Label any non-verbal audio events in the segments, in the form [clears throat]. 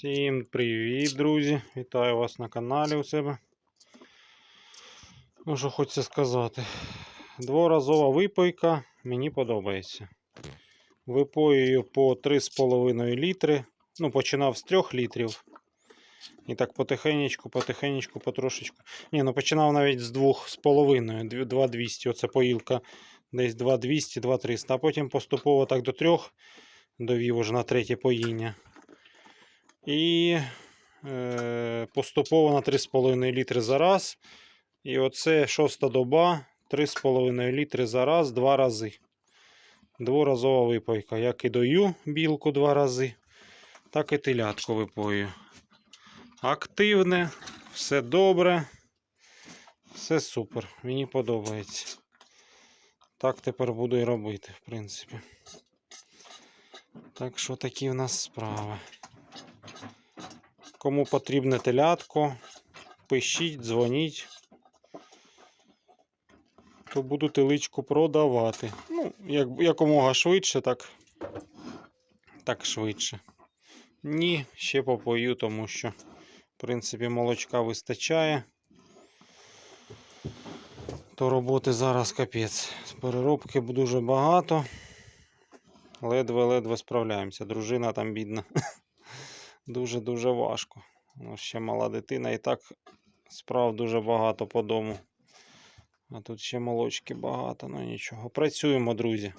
Всім привіт, друзі! Вітаю вас на каналі у себе. Ну, що хочеться сказати. Дворазова випойка мені подобається. Випоюю по 3,5 літри. Ну, починав з 3 літрів. І так потихенечку, потихенечку, потрошечку. Ні, ну починав навіть з 2,5, 2,200. Оце поїлка десь 2,200, 2,300. А потім поступово так до 3 довів уже на третє поїння. І е, поступово на 3,5 літри за раз. І оце шоста доба 3,5 літри за раз, два рази. Дворазова випойка. Як і дою білку два рази, так і телятку випою. Активне, все добре, все супер. Мені подобається. Так тепер буду і робити, в принципі. Так що такі в нас справи. Кому потрібне телятко, пишіть, дзвоніть. То буду теличку продавати. Ну, як, якомога швидше, так, так швидше. Ні, ще попою, тому що, в принципі, молочка вистачає. То роботи зараз капець. З переробки дуже багато. Ледве-ледве справляємося. Дружина там бідна. [laughs] Дуже-дуже важко. Ну, ще мала дитина і так справ дуже багато по дому. А тут ще молочки багато, ну нічого. Працюємо, друзі.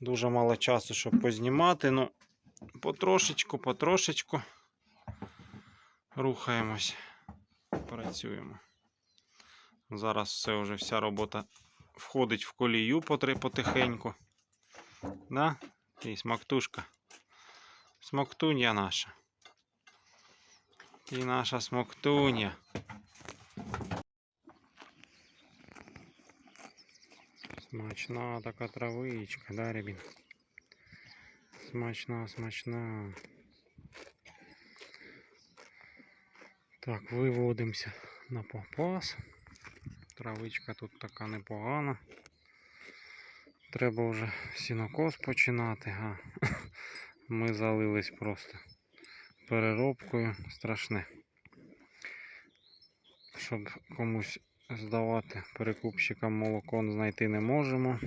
Дуже мало часу, щоб познімати. Ну, потрошечку, потрошечку рухаємось. Працюємо. Зараз все вже вся робота входить в колію потихеньку. Да? І смактушка. Смоктунья наша. І наша смоктунья. Смачна така травичка, да, ребят? Смачна, смачна. Так, виводимося на попас. Травичка тут така непогана. Треба вже сінокос починати, а ми залились просто переробкою страшне. Щоб комусь здавати перекупщикам молоко знайти не можемо.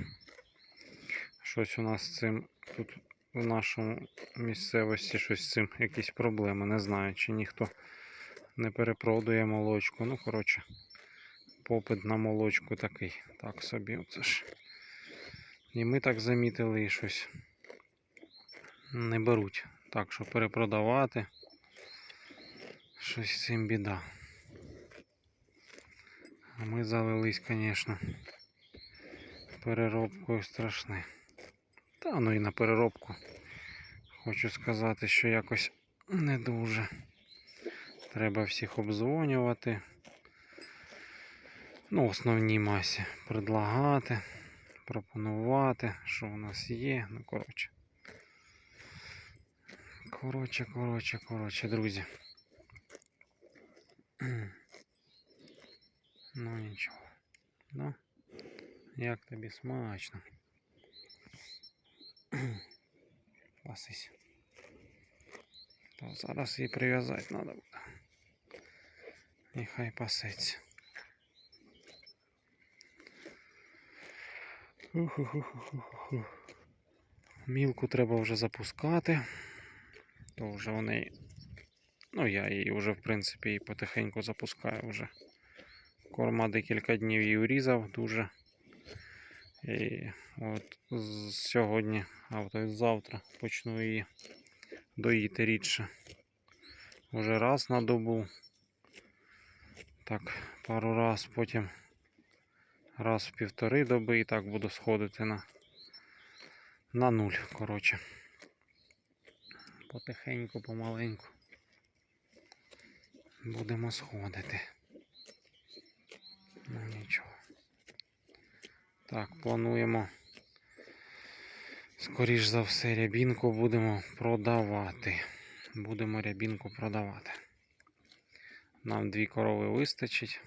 Щось у нас з цим тут в нашому місцевості щось з цим якісь проблеми. Не знаю, чи ніхто не перепродує молочку. Ну, коротше, попит на молочку такий. Так собі оце ж. І ми так замітили і щось не беруть. Так що перепродавати. Щось цим біда. А ми залились, звісно, переробкою страшне. Та ну і на переробку. Хочу сказати, що якось не дуже. Треба всіх обдзвонювати. Ну, основній масі предлагати, пропонувати, що у нас є. Ну, коротше. Коротше, коротше, коротше, друзі. [clears throat] Ну нічого. Ну, як тобі смачно. [clears throat] Пасись. То зараз її прив'язати треба буде. І хай пасеться. Мілку треба вже запускати. То вже вони. Ну, я її вже, в принципі, і потихеньку запускаю вже. Корма декілька днів її урізав дуже. І от сьогодні, а й завтра почну її доїти рідше. Уже раз на добу. Так, пару раз, потім раз в півтори доби і так буду сходити на, на нуль, коротше. Потихеньку, помаленьку. Будемо сходити. Ну нічого. Так, плануємо. Скоріш за все, рябінку будемо продавати. Будемо рябінку продавати. Нам дві корови вистачить.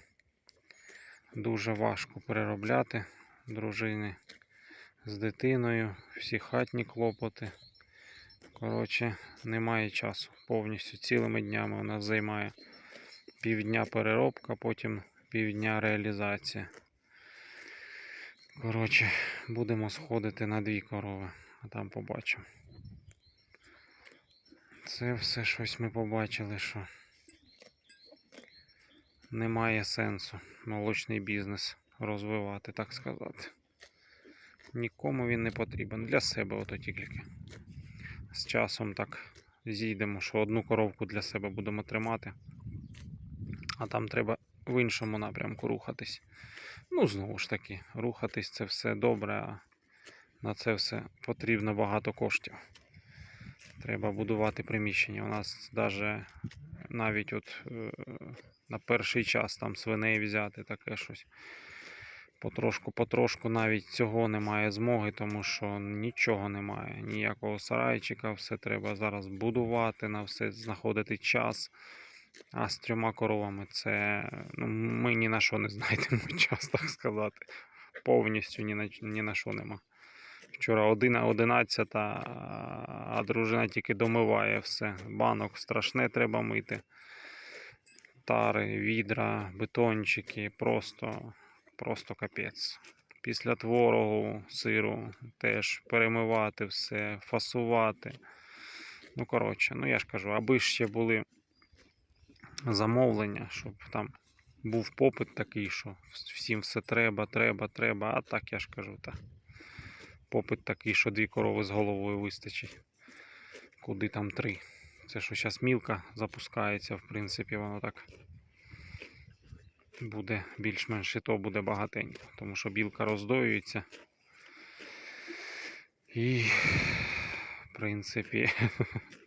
Дуже важко переробляти дружини з дитиною, всі хатні клопоти. Коротше, немає часу. Повністю цілими днями у нас займає півдня переробка, потім півдня реалізація. Коротше, будемо сходити на дві корови, а там побачимо. Це все щось ми побачили, що немає сенсу молочний бізнес розвивати, так сказати. Нікому він не потрібен. Для себе ото тільки. З часом так зійдемо, що одну коровку для себе будемо тримати, а там треба в іншому напрямку рухатись. Ну, знову ж таки, рухатись це все добре, а на це все потрібно багато коштів. Треба будувати приміщення. У нас даже навіть от е, на перший час там свиней взяти, таке щось. Потрошку, потрошку навіть цього немає змоги, тому що нічого немає. Ніякого сарайчика, все треба зараз будувати, на все знаходити час. А з трьома коровами це ну, ми ні на що не знайдемо [laughs] час, так сказати. Повністю ні на, ні на що нема. Вчора 11, а дружина тільки домиває все. Банок страшне треба мити. Тари, відра, бетончики, просто, просто капець. Після творогу, сиру теж перемивати все, фасувати. Ну, коротше, ну я ж кажу, аби ще були замовлення, щоб там був попит такий, що всім все треба, треба, треба. А так я ж кажу, та попит такий, що дві корови з головою вистачить. Куди там три. Це що зараз мілка запускається, в принципі, воно так буде більш-менш і то буде багатенько, тому що білка роздоюється. І, в принципі,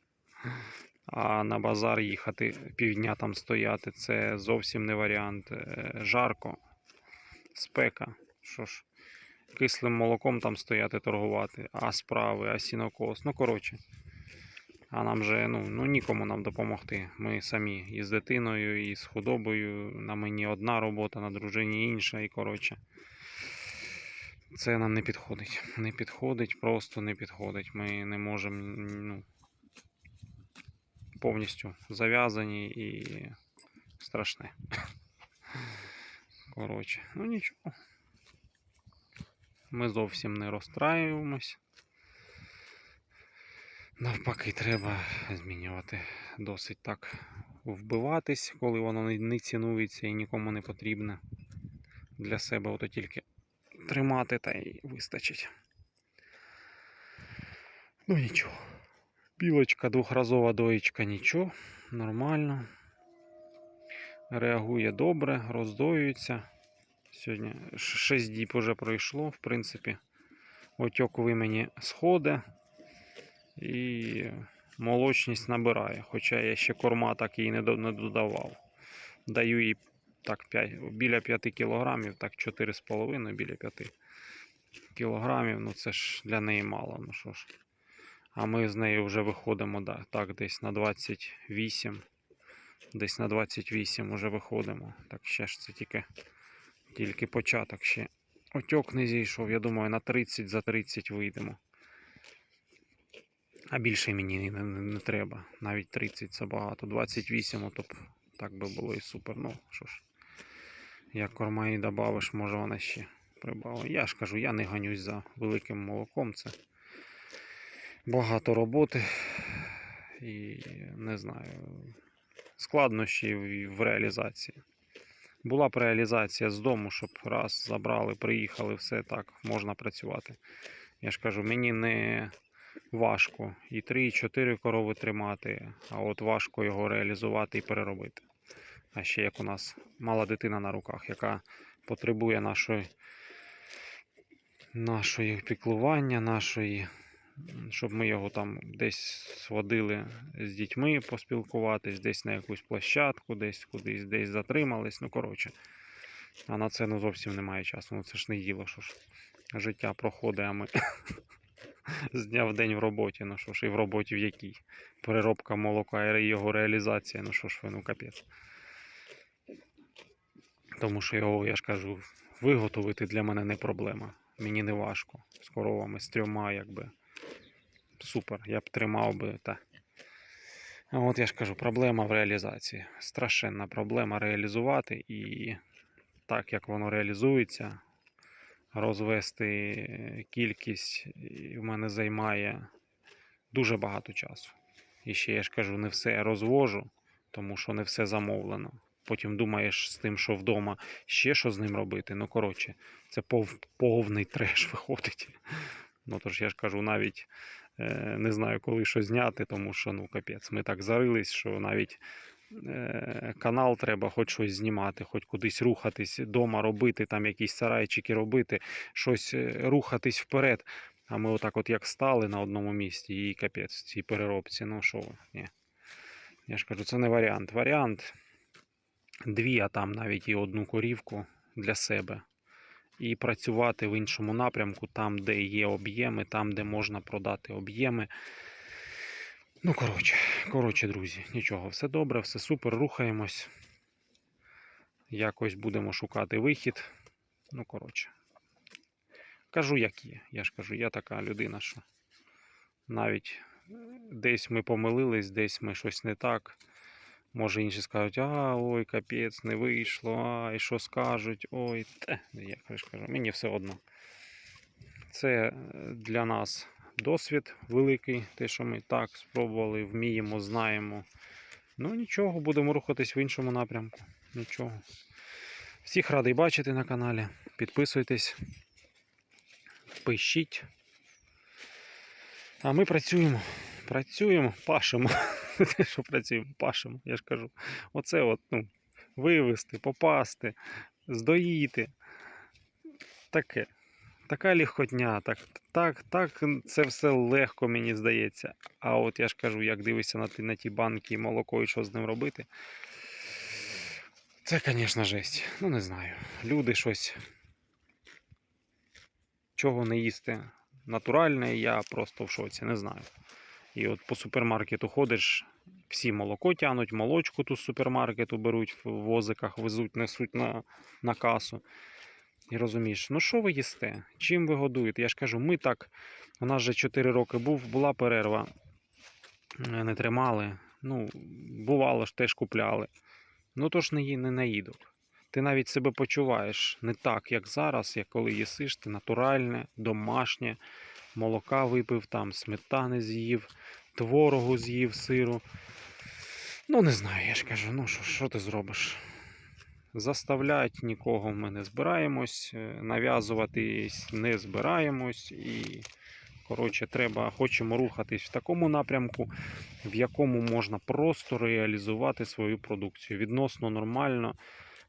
[laughs] а на базар їхати півдня там стояти це зовсім не варіант. Е, Жарко, спека. Що ж, кислим молоком там стояти торгувати, а справи, а сінокос. Ну, коротше. А нам же ну, ну нікому нам допомогти. Ми самі і з дитиною, і з худобою. На мені одна робота, на дружині інша, і коротше. Це нам не підходить. Не підходить, просто не підходить. Ми не можемо ну, повністю зав'язані і страшне. Коротше, ну нічого. Ми зовсім не розстраюємось. Навпаки, треба змінювати досить так вбиватись, коли воно не- цінується і нікому не потрібне. Для себе ото тільки тримати та й вистачить. Ну нічого. Білочка двохразова доїчка нічого, нормально. Реагує добре, роздоюється. Сьогодні 6 діб вже пройшло, в принципі. Отьок мені сходить і молочність набирає. Хоча я ще корма так не не додавав. Даю їй так 5, біля 5 кілограмів, так 4,5 біля 5 кілограмів. Ну це ж для неї мало. Ну що ж. А ми з нею вже виходимо да, так, десь на 28. Десь на 28 вже виходимо. Так ще ж це тільки, тільки початок ще. Отьок не зійшов, я думаю, на 30 за 30 вийдемо. А більше мені не, не, не треба. Навіть 30 це багато. 28, то б так би було і супер. Ну що ж, як корма їй добавиш, може вона ще прибавить. Я ж кажу, я не ганюсь за великим молоком. Це багато роботи і не знаю, складнощі в реалізації. Була б реалізація з дому, щоб раз забрали, приїхали, все так, можна працювати. Я ж кажу, мені не важко і 3, і 4 корови тримати, а от важко його реалізувати і переробити. А ще як у нас мала дитина на руках, яка потребує нашої, нашої піклування, нашої, щоб ми його там десь водили з дітьми поспілкуватись, десь на якусь площадку, десь кудись, десь затримались. Ну, коротше. А на це ну, зовсім немає часу. Ну це ж не діло, що ж життя проходить, а ми [laughs] з дня в день в роботі. Ну що ж, і в роботі в якій? Переробка молока і його реалізація. Ну що ж ви, ну капець. Тому що його, я ж кажу, виготовити для мене не проблема. Мені не важко. З коровами, з трьома, якби. супер. Я б тримав би та. А от я ж кажу, проблема в реалізації. Страшенна проблема реалізувати і так як воно реалізується, розвести е, кількість в мене займає дуже багато часу. І ще я ж кажу, не все розвожу, тому що не все замовлено. Потім думаєш з тим, що вдома ще що з ним робити. Ну, коротше, це пов, повний треш [laughs] виходить. Ну, тож я ж кажу, навіть е, не знаю, коли що зняти, тому що ну капець, ми так зарились, що навіть канал треба хоч щось знімати, хоч кудись рухатись, дома робити, там якісь сарайчики робити, щось е, рухатись вперед. А ми отак от як стали на одному місці і капець цій переробці. Ну що, ви, ні. Я ж кажу, це не варіант. Варіант дві, а там навіть і одну корівку для себе. І працювати в іншому напрямку, там, де є об'єми, там, де можна продати об'єми. Ну, коротше, коротше, друзі, нічого, все добре, все супер, рухаємось. Якось будемо шукати вихід. Ну, коротше. Кажу, як є. Я ж кажу, я така людина, що навіть десь ми помилились, десь ми щось не так. Може інші скажуть, а ой, капець, не вийшло, а і що скажуть, ой, те, я кажу, мені все одно. Це для нас досвід великий, те, що ми так спробували, вміємо, знаємо. Ну нічого, будемо рухатись в іншому напрямку. Нічого. Всіх радий бачити на каналі. Підписуйтесь, пишіть. А ми працюємо. Працюємо, пашемо. [laughs] Те, що працюємо, пашемо, я ж кажу. Оце от, ну, вивезти, попасти, здоїти. Таке. Така ліхотня, так, так, так, це все легко, мені здається. А от я ж кажу, як дивишся на ті, на ті банки і молоко і що з ним робити. Це, звісно, жесть. Ну, не знаю. Люди щось. Чого не їсти натуральне, я просто в шоці, не знаю. І от по супермаркету ходиш, всі молоко тянуть, молочку ту з супермаркету беруть в возиках, везуть, несуть на, на касу. І розумієш, ну що ви їсте? Чим ви годуєте? Я ж кажу, ми так, у нас вже 4 роки був, була перерва, е, не тримали. Ну, бувало ж, теж купляли. Ну то ж не, не наїдуть. Ти навіть себе почуваєш не так, як зараз, як коли їсиш, ти натуральне, домашнє, молока випив, там сметани з'їв, творогу з'їв, сиру. Ну, не знаю, я ж кажу, ну що, що ти зробиш? Заставлять нікого ми не збираємось, е, нав'язуватись не збираємось і. Коротше, треба, хочемо рухатись в такому напрямку, в якому можна просто реалізувати свою продукцію відносно нормально,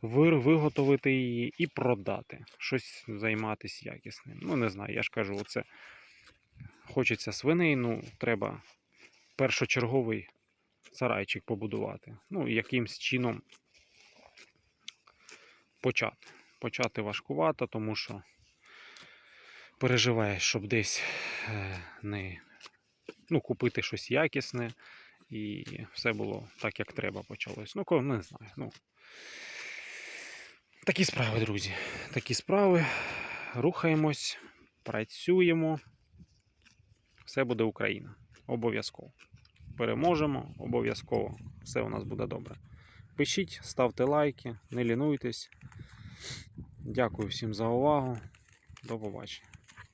виготовити її і продати. Щось займатися якісним. Ну, не знаю, я ж кажу, оце хочеться свиней, ну, треба першочерговий сарайчик побудувати. Ну, якимсь чином почати. Почати важкувато, тому що переживаєш, щоб десь е, не ну, купити щось якісне і все було так, як треба почалось. Ну, не знаю. Ну, такі справи, друзі. Такі справи. Рухаємось, працюємо. Все буде Україна. Обов'язково. Переможемо, обов'язково. Все у нас буде добре. Пишіть, ставте лайки, не лінуйтесь. Дякую всім за увагу. До побачення.